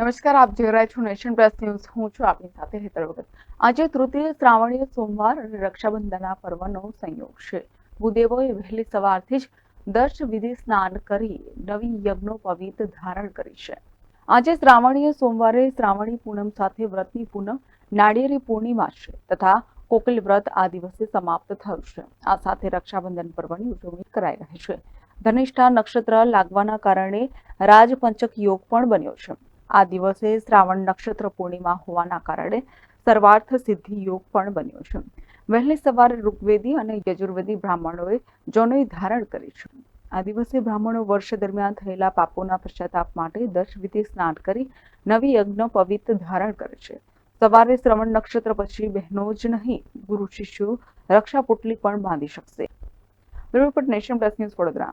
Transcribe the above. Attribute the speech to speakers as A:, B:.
A: નમસ્કાર, આપ જોઈ રહ્યા છો નેશન પ્લસ ન્યૂઝ. હું છું આપની સાથે હેતર વગર આજે તૃતીય શ્રાવણીય સોમવાર અને રક્ષાબંધનના પર્વનો સંયોગ છે. ભૂદેવોએ વહેલી સવારથી જ દર્શ વિધિ સ્નાન કરી નવી યજ્ઞોપવિત ધારણ કરી છે. આજે શ્રાવણીય સોમવારે શ્રાવણી પૂનમ સાથે વ્રતની પૂનમ નાળિયેરી પૂર્ણિમા છે તથા કોકિલ વ્રત આ દિવસે સમાપ્ત થયું છે. આ સાથે રક્ષાબંધન પર્વની ઉજવણી કરાઈ રહી છે. ધનિષ્ઠા નક્ષત્ર લાગવાના કારણે રાજપંચક યોગ પણ બન્યો છે. આ દિવસે શ્રાવણ નક્ષત્ર પૂર્ણિમા હોવાના કારણે સર્વાર્થ સિદ્ધિ યોગ પણ બન્યો છે. વહેલી સવારે ઋગ્વેદી અને યજુર્વેદી બ્રાહ્મણોએ જનોય ધારણ કરી છે. આ દિવસે બ્રાહ્મણો વર્ષ દરમિયાન થયેલા પાપોના પશ્ચાતાપ માટે દશ વિધિ સ્નાન કરી નવી યજ્ઞ પવિત્ર ધારણ કરે છે. સવારે શ્રવણ નક્ષત્ર પછી બહેનો જ નહીં, ગુરુ શિષ્યો રક્ષા પોટલી પણ બાંધી શકશે. Report nation plus news Vadodara.